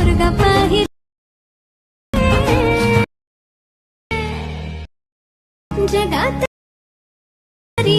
पोरगा पाहिजे जगात तरी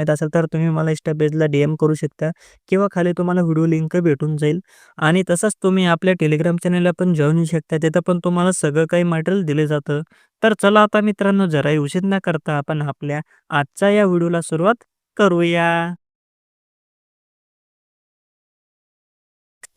माहीत असेल तर तुम्ही मला इंस्टा पेजला डी एम करू शकता किंवा खाली तुम्हाला व्हिडिओ लिंक भेटून जाईल. आणि तसंच तुम्ही आपल्या टेलिग्राम चॅनलला पण जॉईन होऊ शकता. तिथं पण तुम्हाला सगळं काही मटेरियल दिलं जातं. तर चला आता मित्रांनो जराही उशीर न करता आपण आपल्या आजच्या या व्हिडिओला सुरुवात करूया.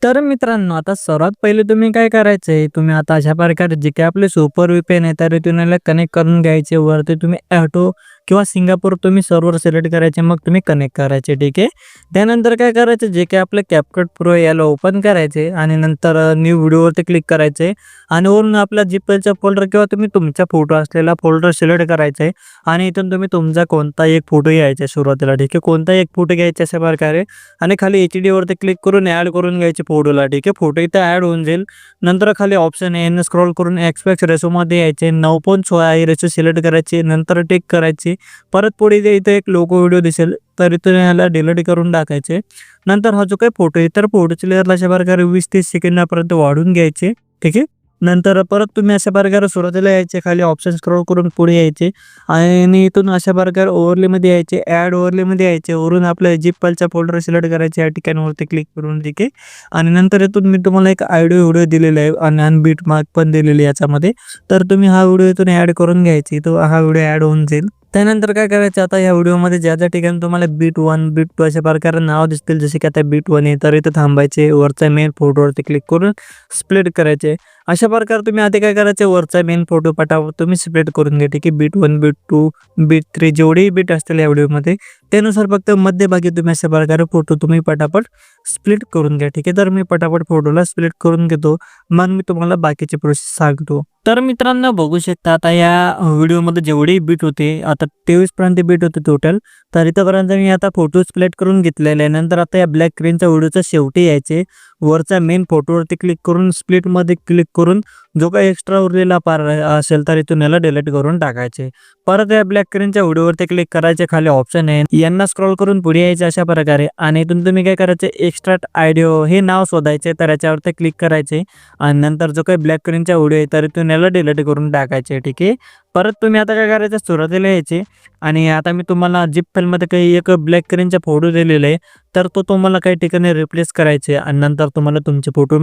तर मित्रांनो आता सर्वात पहिले तुम्ही काय करायचं आहे तुम्ही आता अशा प्रकारे जे काही आपले सुपर विपेन आहे त्या रिटर्नला कनेक्ट करून घ्यायचे. वरती तुम्ही ॲटो किंवा सिंगापूर तुम्ही सर्व्हर सिलेक्ट करायचे मग तुम्ही कनेक्ट करायचे ठीक आहे? त्यानंतर काय करायचं जे काही आपलं कॅपकट प्रो याला ओपन करायचे आणि नंतर न्यू व्हिडिओवरती क्लिक करायचे आणि वरून आपला जीपेलचा फोल्डर किंवा तुम्ही तुमचा फोटो असलेला फोल्डर सिलेक्ट करायचा आहे आणि इथून तुम्ही तुमचा कोणता एक फोटो घ्यायचा आहे सुरुवातीला ठीक आहे? कोणता एक फोटो घ्यायचा अशा प्रकारे आणि खाली एच डीवरती क्लिक करून ॲड करून घ्यायचे फोटोला ठीक आहे? फोटो इथं ॲड होऊन जाईल. नंतर खाली ऑप्शन आहे स्क्रॉल करून एक्सपेक्स रेसोमध्ये यायचे नऊ पॉईंट सोळा आहे सिलेक्ट करायची नंतर टिक करायची परत पुढे जे इथे एक लोगो व्हिडिओ दिसेल तर इथून ह्याला डिलीट करून टाकायचे. नंतर हा जो काही फोटो आहे तर फोटोची लेअरला अशा प्रकारे वीस तीस सेकंदापर्यंत वाढून घ्यायचे ठीक आहे? नंतर परत तुम्ही अशा प्रकारे सुरुवातीला यायचे खाली ऑप्शन स्क्रोल करून पुढे यायचे आणि इथून अशा प्रकारे ओव्हरलीमध्ये यायचे ॲड ओव्हरलीमध्ये यायचे वरून आपल्या जिप्पलचा फोल्डर सिलेक्ट करायचे या ठिकाणीवरती क्लिक करून ठीक आहे? आणि नंतर इथून मी तुम्हाला एक आयडिओ व्हिडिओ दिलेला आहे आणि अनबीट मार्क पण दिलेली याच्यामध्ये. तर तुम्ही हा व्हिडिओ इथून ॲड करून घ्यायची तो हा व्हिडिओ ॲड होऊन जाईल. त्यानंतर काय करायचं आता या व्हिडिओमध्ये ज्या ज्या ठिकाणी तुम्हाला बीट वन बीट टू अशा प्रकारे नाव दिसतील जसे की आता बीट वन आहे तर इथं थांबायचे वरचा मेन फोटोवरती क्लिक करून स्प्लिट करायचे. अशा प्रकारे तुम्ही आधी काय करायचे वरचा मेन फोटो पटावर तुम्ही स्प्लिट करून घ्या ठीक आहे? Beat one beat two beat three जेवढेही बीट असतील या व्हिडिओमध्ये त्यानुसार फक्त मध्यभागी तुम्ही अशा प्रकारे फोटो तुम्ही पटापट स्प्लिट करून घ्या ठीक आहे? तर मी पटापट फोटोला स्प्लिट करून घेतो. मग मी तुम्हाला बाकीची प्रोसेस सांगतो. तर मित्रांनो बघू शकता आता या व्हिडिओमध्ये जेवढे बीट होते आता तेवीस पर्यंत बीट होते टोटल तर इथंपर्यंत मी आता फोटो स्प्लेट करून घेतलेले आहे. नंतर आता या ब्लॅक क्रीनच्या व्हिडिओच्या शेवटी यायचे. वरचा मेन फोटोवरती क्लिक करून स्प्लिटमध्ये क्लिक करून जो काही एक्स्ट्रा उरलेला पार असेल तर इथून याला डिलीट करून टाकायचे. परत या ब्लॅक क्रीनच्या व्हिडिओवरती क्लिक करायचे खाली ऑप्शन आहे. यांना स्क्रॉल करून पुढे यायचे अशा प्रकारे. आणि इथून तुम्ही काय करायचे एक्स्ट्रा आयडिओ हे नाव शोधायचे तर याच्यावरती क्लिक करायचे. आणि नंतर जो काही ब्लॅक क्रीनच्या व्हिडिओ आहे तर इथून याला डिलीट करून टाकायचे ठीक आहे? परत तुम्ही आता काय करायचं? सुरुवातीला यायचे आणि आता मी तुम्हाला जिप फेलमध्ये काही एक ब्लॅक स्क्रीनचा फोटो दिलेला आहे. तर तो तुम्हाला काही ठिकाणी रिप्लेस करायचे आणि नंतर तुम्हाला तुमचे फोटो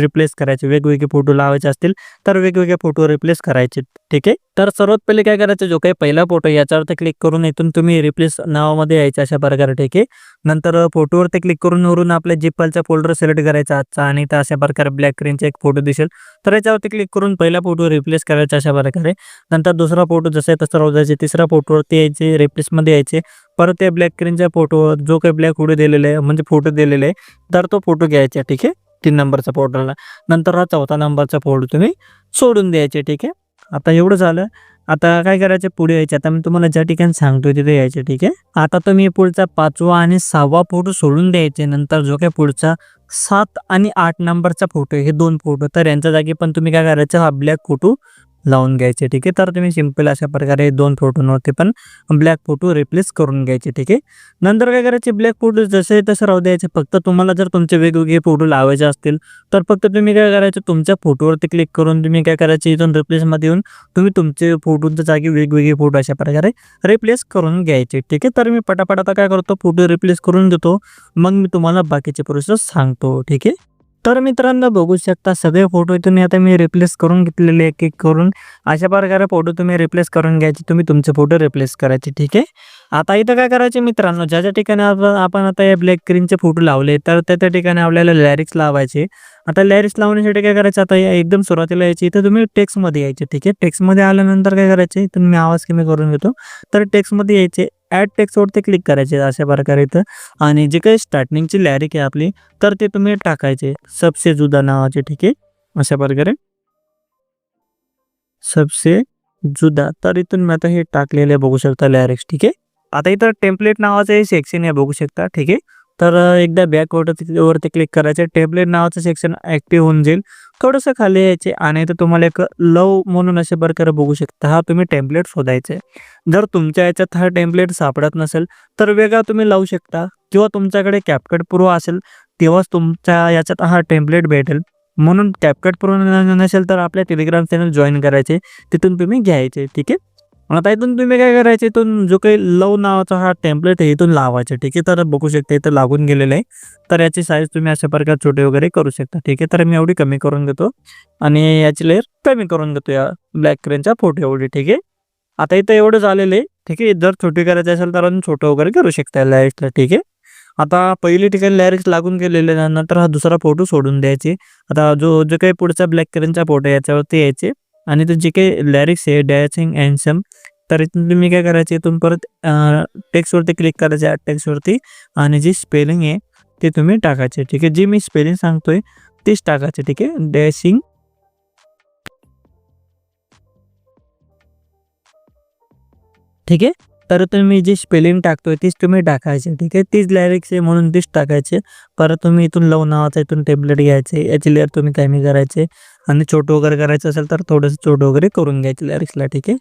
रिप्लेस करायचे. वेगवेगळे फोटो लावायचे असतील तर वेगवेगळे फोटो रिप्लेस करायचे. ठीक आहे? तर सर्वात पहिले काय करायचं? जो काही पहिला फोटो याच्यावरती क्लिक करून इथून तुम्ही रिप्लेस नावामध्ये यायचे अशा प्रकारे. ठीक आहे? नंतर फोटोवरती क्लिक करून वरून आपल्या जिपलचा फोल्डर सिलेक्ट करायचा. आजचा आणि तर अशा प्रकारे ब्लॅक स्क्रीनचा एक फोटो दिसेल. तर याच्यावरती क्लिक करून पहिला फोटो रिप्लेस करायचा अशा प्रकारे. नंतर दुसरा फोटो जसा आहे तसा राहू जायचे तिसरा फोटोवरती यायचे रिप्लेसमध्ये यायचे. परत त्या ब्लॅक स्क्रीनच्या फोटोवर जो काही ब्लॅक व्हिडिओ दिलेला आहे म्हणजे फोटो दिलेले आहे तर तो फोटो घ्यायचा ठीक आहे? तीन नंबरचा फोटोला नंतर हा चौथा नंबरचा फोटो तुम्ही सोडून द्यायचे ठीक आहे? आता एवढं झालं. आता काय करायचं? पुढे यायचे. आता मी तुम्हाला ज्या ठिकाणी सांगतोय तिथे यायचे ठीक आहे? आता तुम्ही पुढचा पाचवा आणि सहावा फोटो सोडून द्यायचे. नंतर जो काही पुढचा सात आणि आठ नंबरचा फोटो हे दोन फोटो तर यांच्या जागी पण तुम्ही काय करायचं? हा ब्लॅक फोटो लावून घ्यायचे ठीक आहे? तर तुम्ही सिंपल अशा प्रकारे दोन फोटोंवरती पण ब्लॅक फोटो रिप्लेस करून घ्यायचे ठीक आहे? नंतर काय करायचे ब्लॅक फोटो जसे तसं राहू द्यायचे. फक्त तुम्हाला जर तुमचे वेगवेगळे फोटो लावायचे असतील तर फक्त तुम्ही काय करायचं तुमच्या फोटोवरती क्लिक करून तुम्ही काय करायचे इथून रिप्लेसमध्ये येऊन तुम्ही तुमचे फोटोच्या जागी वेगवेगळे फोटो अशा प्रकारे रिप्लेस करून घ्यायचे ठीक आहे? तर मी पटापट आता काय करतो फोटो रिप्लेस करून देतो. मग मी तुम्हाला बाकीचे प्रोसेस सांगतो ठीक आहे? तर मित्रांनो बघू शकता सगळे फोटो इथून आता मी रिप्लेस करून घेतलेले एक एक करून. अशा प्रकारे फोटो तुम्ही रिप्लेस करून घ्यायचे तुम्ही तुमचे फोटो रिप्लेस करायचे ठीक आहे? आता इथं काय करायचे मित्रांनो ज्या ज्या ठिकाणी आपण आपण आता हे ब्लॅक स्क्रीनचे फोटो लावले तर त्या त्या ठिकाणी आपल्याला लॅरिक्स लावायचे. आता लॅरिक्स लावण्यासाठी काय करायचं आता या एकदम सुरुवातीला यायची इथं तुम्ही टेक्स्टमध्ये यायचे ठीक आहे? टेक्स्टमध्ये आल्यानंतर काय करायचे इथून मी आवाज कमी करून घेतो. तर टेक्स्टमध्ये यायचे ॲड टेक्स्टवरती क्लिक करायचे अशा प्रकारे इथं. आणि जे काही स्टार्टिंगची लॅरिक आहे आपली तर ते तुम्ही टाकायचे. सबसे जुदा नावाचे ठीक आहे? अशा प्रकारे. सबसे जुदा. तर इथून मी आता हे टाकलेले बघू शकता लॅरिक्स ठीक आहे? आता इथं टेम्पलेट नावाचं हे सेक्शन आहे बघू शकता ठीक आहे? तर एकदा बॅक वरती क्लिक करायचे. टेम्पलेट नावाचं सेक्शन ॲक्टिव्ह होऊन जाईल. थोडंसं खाली यायचे आणि तर तुम्हाला एक लव म्हणून असे प्रकारे बघू शकता. हा तुम्ही टेम्पलेट शोधायचे जर तुमच्या याच्यात हा टेम्पलेट सापडत नसेल तर वेगळा तुम्ही लावू शकता. किंवा तुमच्याकडे कॅपकट प्रो असेल तेव्हाच तुमच्या याच्यात हा टेम्पलेट भेटेल. म्हणून कॅपकट प्रो नसेल तर आपल्या टेलिग्राम चॅनल जॉईन करायचे. तिथून तुम्ही घ्यायचे. ठीक आहे? आता इथून तुम्ही काय करायचं? इथून जो काही लव नावाचा हा टेम्पलेट आहे इथून लावायचा. ठीक आहे? तर बघू शकता इथं लागून गेलेलं आहे. तर याची साईज तुम्ही अशा प्रकारे छोटे वगैरे करू शकता. ठीक आहे? तर मी एवढी कमी करून घेतो आणि याची लेअर कमी करून घेतो या ब्लॅक क्रेनच्या फोटो एवढी. ठीक आहे? आता इथं एवढं झालेलं आहे. ठीक आहे? जर छोटी करायची असेल तर छोटं वगैरे करू शकता लॅरिक्सला ठीक आहे? आता पहिली ठिकाणी लॅरिक्स लागून गेलेले नंतर हा दुसरा फोटो सोडून द्यायचे. आता जो जो काही पुढचा ब्लॅक क्रेनचा फोटो आहे याच्यावरती यायचे. आणि ते जे काही लॅरिक्स आहे डॅचिंग अँडसम तर इथून तुम्ही काय करायचे इथून परत टेक्स्टवरती क्लिक करायचे टेक्स्टवरती आणि जी स्पेलिंग आहे ते तुम्ही टाकायचे ठीक आहे? जी मी स्पेलिंग सांगतोय तीच टाकायचे ठीक आहे? डॅशिंग ठीक आहे? तर तुम्ही जी स्पेलिंग टाकतोय तीच तुम्ही टाकायची ठीक आहे? तीच लॅरिक्स आहे म्हणून तीच टाकायचे. परत तुम्ही इथून लव नावाचा इथून टेबलेट घ्यायचे याची लेअर तुम्ही कमी करायचे आणि छोटं वगैरे करायचं असेल तर थोडंसं छोटं वगैरे करून घ्यायचे लॅरिक्सला ठीक आहे?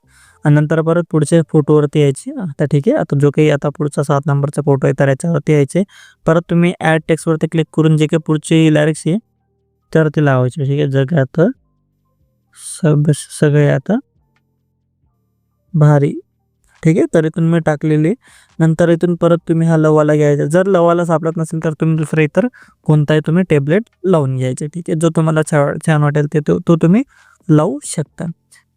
आणि नंतर परत पुढच्या फोटोवरती यायचे आता ठीक आहे? आता जो काही आता पुढचा सात नंबरचा फोटो आहे तर याच्यावरती यायचे. परत तुम्ही ॲड टेक्स्टवरती क्लिक करून जे काही पुढची लॅरिक्स आहे तर ते लावायचे ठीक आहे? जगात सब सगळे आता भारी ठीक आहे? तर इथून मी टाकलेली. नंतर इथून परत तुम्ही हा लवाला घ्यायचा. जर लवाला सापडत नसेल तर तुम्ही दुसरं इतर कोणताही तुम्ही टेबलेट लावून घ्यायचे. ठीक आहे? जो तुम्हाला छा छान वाटेल ते तो तो तुम्ही लावू शकता.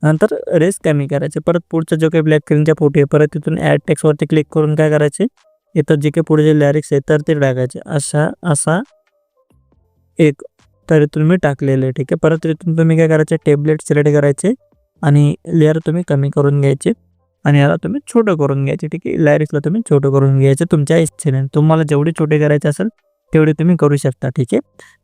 नंतर रेस कमी करायचे. परत पुढचा जो काही ब्लॅक क्रीनच्या फोटो आहे परत तिथून ॲड टेक्सवरती क्लिक करून काय करायचे? इथं जे काही पुढे जे लॅरिक्स आहे तर ते टाकायचे. असा असा एक. तर इथून मी टाकलेलं आहे. ठीक आहे? परत इथून तुम्ही काय करायचे? टेबलेट सिलेक्ट करायचे आणि लेअर तुम्ही कमी करून घ्यायचे. आणि याला तुम्ही छोटं करून घ्यायचे ठीक आहे? लायरिक्सला तुम्ही छोटं करून घ्यायचं तुमच्या इच्छेने. तुम्हाला जेवढे छोटे करायचे असेल तेवढे तुम्ही करू शकता ठीक आहे?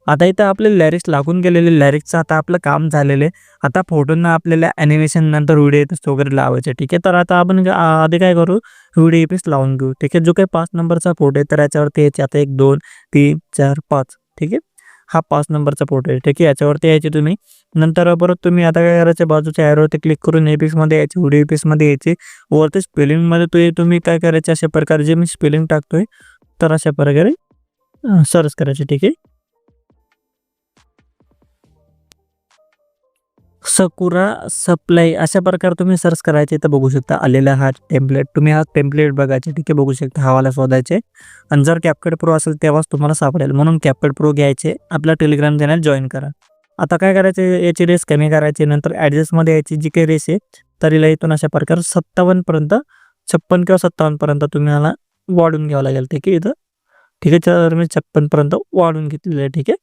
आता इथं आपले लॅरिक्स लागून गेलेले. लॅरिक्सचं आता आपलं काम झालेलं. आहे आता फोटोंना आपल्याला ॲनिमेशन नंतर व्हिडिओ येतच वगैरे लावायचे ठीक आहे? तर आता आपण आधी काय करू? व्हिडिओ एपिस लावून घेऊ ठीक आहे? जो काही पाच नंबरचा फोटो आहे तर याच्यावरती याचे आता एक दोन तीन चार पाच ठीक आहे? हा पाच नंबरचा फोटो आहे ठीक आहे? याच्यावरती यायचे तुम्ही. नंतर परत तुम्ही आता काय करायचं बाजूच्या ॲरोवरती क्लिक करून एपिक्समध्ये यायचे व्हिडिओ एपिक्समध्ये यायचे. वरती स्पेलिंगमध्ये तुम्ही तुम्ही काय करायचे अशा प्रकारे जे मी स्पेलिंग टाकतोय तर अशा प्रकारे सर्च करायचे ठीक आहे? सकुरा सप्लाय अशा प्रकारे तुम्ही सर्च करायचे तर बघू शकता. आलेला हा टेम्पलेट तुम्ही हा टेम्पलेट बघायचे ठीक आहे बघू शकता हवाला शोधायचे. आणि जर कॅपकेट प्रो असेल तेव्हाच तुम्हाला सापडेल. म्हणून कॅपकेट प्रो घ्यायचे. आपला टेलिग्राम चॅनल जॉईन करा. आता काय करायचे याची रेस कमी करायची नंतर ॲडजस्टमध्ये यायची जी काही रेस आहे तरीला इथून अशा प्रकारे सत्तावन्नपर्यंत छप्पन किंवा सत्तावन्नपर्यंत तुम्हाला वाढून घ्यावं लागेल. ठीक आहे इथं. ठीक आहे तर मी छप्पनपर्यंत वाढून घेतलेलं आहे ठीक आहे?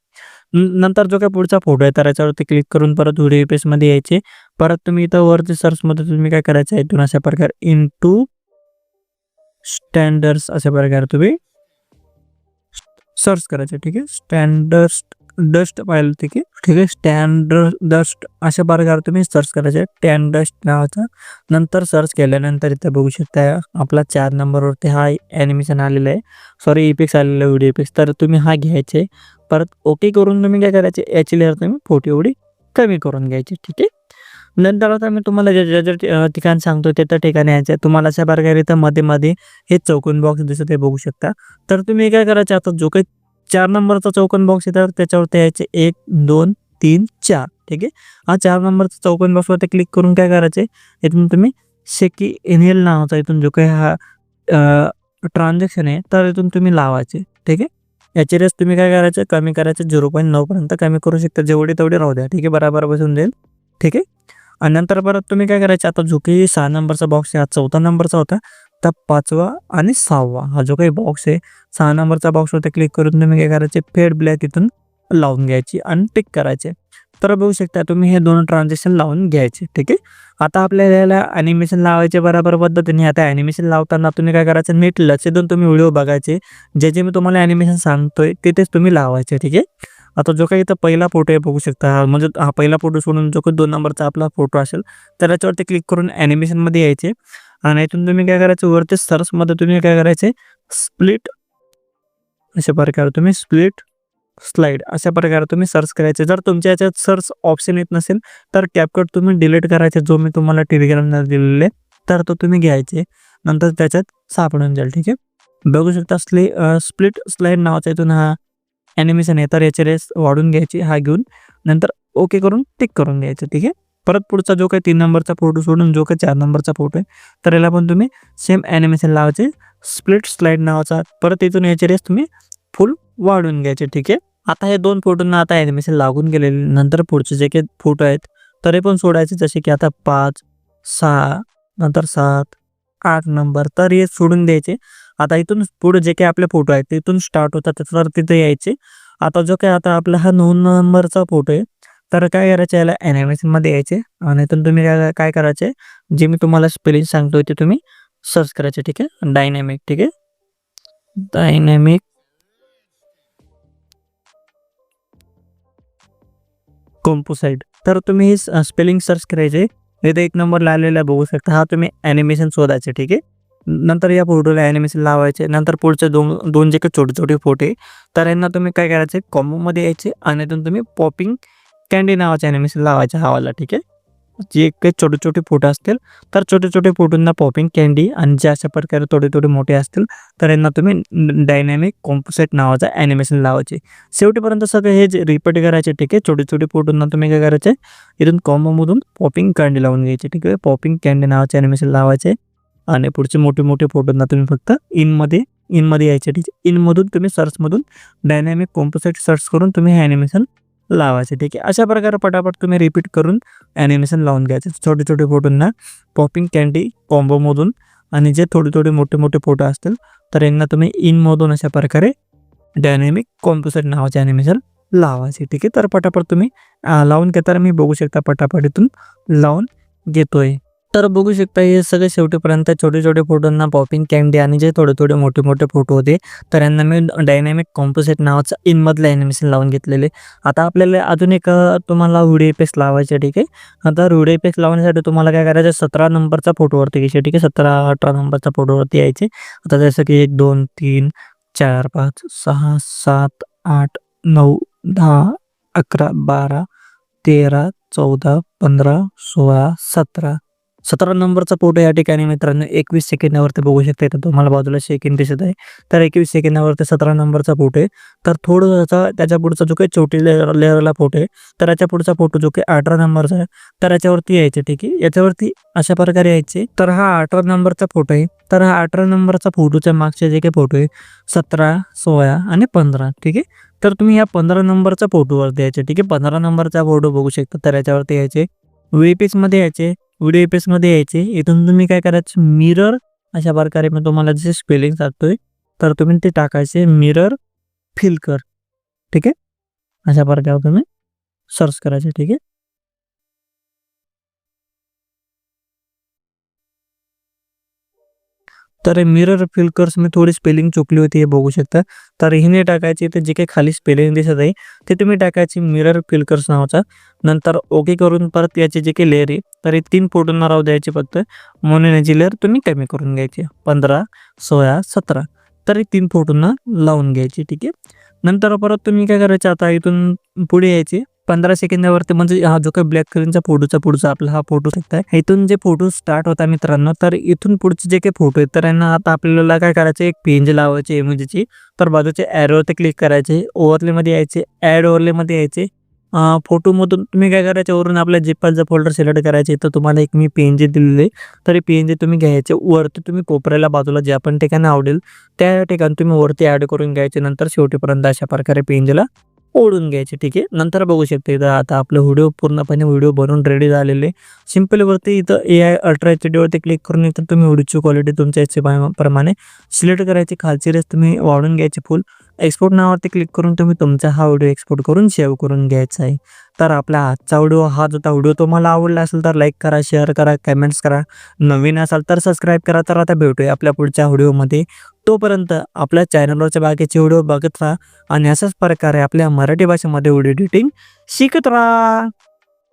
नंतर जो काही पुढचा फोटो आहे तर याच्यावरती क्लिक करून परत व्हिडिओ पेजमध्ये यायचे. परत तुम्ही इथं वरती सर्चमध्ये तुम्ही काय करायचं आहे इथून अशा प्रकारे इन टू स्टँडर्ड्स अशा प्रकारे तुम्ही सर्च करायचे ठीक आहे? स्टँडर्ड डस्ट पाहिलं ठीक आहे ठीक आहे? स्टँड डस्ट अशा प्रकारे तुम्ही सर्च करायचे. टॅन डस्ट नावाचा. नंतर सर्च केल्यानंतर इथं बघू शकता आपला चार नंबरवरती हा ॲनिमेशन आलेला आहे. सॉरी इपिक्स आलेला व्हिडिओ इपिक्स तर तुम्ही हा घ्यायचे. परत ओके करून तुम्ही काय करायचे? याची लेअर तुम्ही फोटो एवढी कमी करून घ्यायची ठीक आहे? नंतर आता मी तुम्हाला ज्या ज्या ठि- ठिकाण सांगतो ते त्या ठिकाणी यायचं. आहे तुम्हाला अशा प्रकारे इथं मध्ये मध्ये हे चौकोन बॉक्स दिसत आहे बघू शकता. तर तुम्ही काय करायचं? आता जो काही चार नंबरचा चौकन बॉक्स आहे तर त्याच्यावरती यायचे एक दोन तीन चार. ठीक आहे? हा चार नंबरचा बॉक्सवर बॉक्सवरती क्लिक करून काय करायचे? इथून तुम्ही शेकी इनहेल नावाचा इथून जो काही हा ट्रान्झॅक्शन आहे तर इथून तुम्ही लावायचे. ठीक आहे? याची रेस तुम्ही काय करायचं? कमी करायचं. झिरो पॉईंट नऊपर्यंत कमी करू शकता. जेवढी तेवढी राहू द्या. ठीक आहे? बराबर बसून जाईल ठीक आहे? आणि नंतर परत तुम्ही काय करायचं? आता जो की सहा नंबरचा बॉक्स आहे हा चौथा नंबरचा होता. आत्ता पाचवा आणि सहावा. हा जो काही बॉक्स आहे सहा नंबरचा बॉक्सवरती क्लिक करून तुम्ही काय करायचे? फेड ब्लॅक इथून लावून घ्यायची आणि टिक करायचे. तर बघू शकता तुम्ही हे दोन ट्रान्झॅक्शन लावून घ्यायचे ठीक आहे? आता आपल्याला याला ॲनिमेशन लावायचे बरोबर पद्धतीने. आता ॲनिमेशन लावताना तुम्ही काय करायचं? नीट लक्ष देऊन तुम्ही व्हिडिओ बघायचे जे जे मी तुम्हाला ॲनिमेशन सांगतोय तिथेच तुम्ही लावायचे ठीक आहे? आता जो काही इथं पहिला फोटो आहे बघू शकता. हा म्हणजे हा पहिला फोटो सोडून जो काही दोन नंबरचा आपला फोटो असेल तर त्याच्यावरती क्लिक करून ॲनिमेशनमध्ये यायचे. आणि इथून तुम्ही काय करायचं वरती सर्चमध्ये तुम्ही काय करायचे स्प्लिट अशा प्रकारे तुम्ही स्प्लिट स्लाईड अशा प्रकारे तुम्ही सर्च करायचे. जर तुमच्या याच्यात सर्च ऑप्शन येत नसेल तर कॅपकट तुम्ही डिलीट करायचे जो मी तुम्हाला टेलिग्रामला दिलेले तर तो तुम्ही घ्यायचे. नंतर त्याच्यात सापडून जाईल ठीक आहे? बघू शकता असले स्प्लिट स्लाईड नावाचा इथून हा ॲनिमेशन आहे तर याचे रेस वाढून घ्यायची हा घेऊन नंतर ओके करून टिक करून घ्यायचं ठीक आहे? परत पुढचा जो काही तीन नंबरचा फोटो सोडून जो काही चार नंबरचा फोटो आहे तर याला पण तुम्ही सेम ॲनिमेशन लावायचे स्प्लिट स्लाईड नावाचा. परत इथून याचे रेस तुम्ही फुल वाढून घ्यायचे ठीक आहे? आता हे दोन फोटोंना आता ॲनिमेशन लागून गेलेले नंतर पुढचे जे काही फोटो आहेत तरी पण सोडायचे. जसे की आता पाच सहा नंतर सात आठ नंबर तर हे सोडून द्यायचे. आता इथून पुढे जे काही आपले फोटो आहेत तिथून स्टार्ट होतात तर तिथे यायचे. आता जो काही आता आपला हा नऊ नंबरचा फोटो आहे तर काय करायचं याला ॲनिमेशनमध्ये यायचे आणि इथून तुम्ही काय काय करायचे? जे मी तुम्हाला स्पेलिंग सांगतो ते तुम्ही सर्च करायचे ठीक आहे? डायनॅमिक ठीक आहे? डायनॅमिक कॉम्पोसाईड तर तुम्ही हे स्पेलिंग सर्च करायचे. इथे एक नंबर लावलेला बघू शकता. हा तुम्ही ॲनिमेशन शोधायचे ठीक आहे? नंतर या फोटोला ॲनिमेशन लावायचे. नंतर पुढचे दोन दोन जे काही छोटे छोटे फोटो आहे तर यांना तुम्ही काय करायचे? कॉम्बोमध्ये यायचे आणि इथून तुम्ही पॉपिंग कॅन्डी नावाचे ॲनिमेशन लावायचे हवाला ठीक आहे? जे काही छोटे छोटे फोटो असतील तर छोटे छोटे फोटोंना पॉपिंग कॅन्डी आणि जे अशा प्रकारे थोडे थोडे मोठे असतील तर यांना तुम्ही डायनॅमिक कॉम्पोसेट नावाचं ॲनिमेशन लावायचे. शेवटीपर्यंत सगळे हे जे रिपीट करायचे ठीक आहे? छोटे छोटे फोटोंना तुम्ही काय करायचे? इथून कॉम्बोमधून पॉपिंग कॅन्डी लावून घ्यायचे ठीक आहे? पॉपिंग कॅन्डी नावाचे ॲनिमेशन लावायचे. आणि पुढचे मोठे मोठे फोटोंना तुम्ही फक्त इनमध्ये इनमध्ये यायचे ठीक आहे? इनमधून तुम्ही सर्चमधून डायनॅमिक कॉम्पोसेट सर्च करून तुम्ही हे ॲनिमेशन लावायचे. ठीक आहे? अशा प्रकारे पटापट तुम्ही रिपीट करून ॲनिमेशन लावून घ्यायचे. छोटे छोटे फोटोंना पॉपिंग कॅन्डी कॉम्बोमधून आणि जे थोडे थोडे मोठे मोठे फोटो असतील तर यांना तुम्ही इनमधून अशा प्रकारे डायनॅमिक कॉम्पोसेट नावाचे ॲनिमेशन लावायचे. ठीक आहे? तर पटापट तुम्ही लावून घेताना मी बघू शकता पटापट इथून लावून घेतोय. तर बघू शकता हे सगळे शेवटीपर्यंत छोटे छोटे फोटोंना पॉपिंग कॅन्डी आणि जे थोडे थोडे मोठे मोठे फोटो होते तर यांना मी डायनॅमिक कॉम्पोसेट नावाचं इनमधलं ॲनिमेशन लावून घेतलेले आता आपल्याला अजून एक तुम्हाला व्हिडिओ इफेक्ट लावायचे ठीक आहे? आता व्हिडिओ इफेक्ट लावण्यासाठी तुम्हाला काय करायचं सतरा नंबरचा फोटोवरती घ्यायचे ठीक आहे? सतरा अठरा नंबरचा फोटोवरती यायचे. आता जसं की एक दोन तीन चार पाच सहा सात आठ नऊ दहा अकरा बारा तेरा चौदा पंधरा सोळा सतरा सतरा नंबरचा फोटो या ठिकाणी मित्रांनो एकवीस सेकंदावरती बघू शकता इथं तुम्हाला बाजूला सेकंड दिसत आहे. तर एकवीस सेकंदावरती सतरा नंबरचा फोटो आहे. तर थोडंसं त्याच्या पुढचा जो काही छोटी लेअर लेअरला फोटो आहे तर याच्या पुढचा फोटो जो काही अठरा नंबरचा आहे तर याच्यावरती यायचे ठीक आहे. याच्यावरती अशा प्रकारे यायचे. तर हा अठरा नंबरचा फोटो आहे. तर हा अठरा नंबरचा फोटोच्या मागचे जे काही फोटो आहे सतरा सोळा आणि पंधरा ठीक आहे. तर तुम्ही या पंधरा नंबरचा फोटोवरती यायचे ठीक आहे. पंधरा नंबरचा फोटो बघू शकता. तर याच्यावरती यायचे. मध्ये यायचे. व्हिडिओमध्ये यायचे. इथून तुम्ही काय करायचं? मिरर अशा प्रकारे मी तुम्हाला जसे स्पेलिंग सांगतोय तर तुम्ही ते टाकायचे. मिरर फिल कर. ठीक आहे? अशा प्रकारे तुम्ही सर्च करायचे. ठीक आहे? तर मिरर फिलकर्स मी थोडी स्पेलिंग चुकली होती हे बघू शकता. तर हिने टाकायची तर जे काही खाली स्पेलिंग दिसत आहे ते तुम्ही टाकायची मिरर फिल्कर्स नावाचा. नंतर ओके करून परत याचे जे काही लेअर आहे तर हे तीन फोटोंना राहू द्यायचे फक्त. म्हणून याची लेअर तुम्ही कमी करून घ्यायची. पंधरा सोळा सतरा. तर हे तीन फोटोंना लावून घ्यायची ठीक आहे. नंतर परत तुम्ही काय करायचं आता इथून पुढे यायचे. पंधरा सेकंदावरती म्हणजे हा जो काही ब्लॅक स्क्रीनचा फोटोचा पुढचा आपला हा फोटो आहे इथून जे फोटो स्टार्ट होता मित्रांनो तर इथून पुढचे जे काही फोटो आहेत तर यांना आता आपल्याला काय करायचं एक पेंज लावायची इमेजची तर बाजूचे ॲरोवरती क्लिक करायचे ओव्हरलेमध्ये यायचे ॲड ओव्हरलेमध्ये यायचे. फोटोमधून तुम्ही काय करायचे वरून आपल्या जिप्पाचं फोल्डर सिलेक्ट करायचे तर तुम्हाला एक मी पी एन दिलेले तर पी तुम्ही घ्यायचे वरती तुम्ही कोपऱ्याला बाजूला ज्या पण ठिकाणी आवडेल त्या ठिकाणी तुम्ही वरती ॲड करून घ्यायचे नंतर शेवटीपर्यंत अशा प्रकारे पी ओढून घ्यायचे ठीक आहे? नंतर बघू शकते. इथं आता आपलं व्हिडिओ पूर्णपणे व्हिडिओ बनवून रेडी झालेले. सिम्पलवरती इथं ए आय अल्ट्रा एच डीवरती क्लिक करून इथं तुम्ही व्हिडिओची क्वालिटी तुमच्या याचे प्रमाणे सिलेक्ट करायची खालची रेस तुम्ही वाढून घ्यायची फुल एक्सपोर्ट नावावरती क्लिक करून तुम्ही तुमचा हा व्हिडिओ एक्सपोर्ट करून सेव्ह करून घ्यायचा आहे. तर आपला आजचा व्हिडिओ हा जो व्हिडिओ तुम्हाला आवडला असेल तर लाईक करा शेअर करा कमेंट्स करा. नवीन असाल तर सबस्क्राईब करा. तर आता भेटूया आपल्या पुढच्या व्हिडिओमध्ये तोपर्यंत आपल्या चॅनलवरच्या बाकीचे व्हिडिओ बघत राहा आणि अशाच प्रकारे आपल्या मराठी भाषेमध्ये व्हिडिओ एडिटिंग शिकत राहा.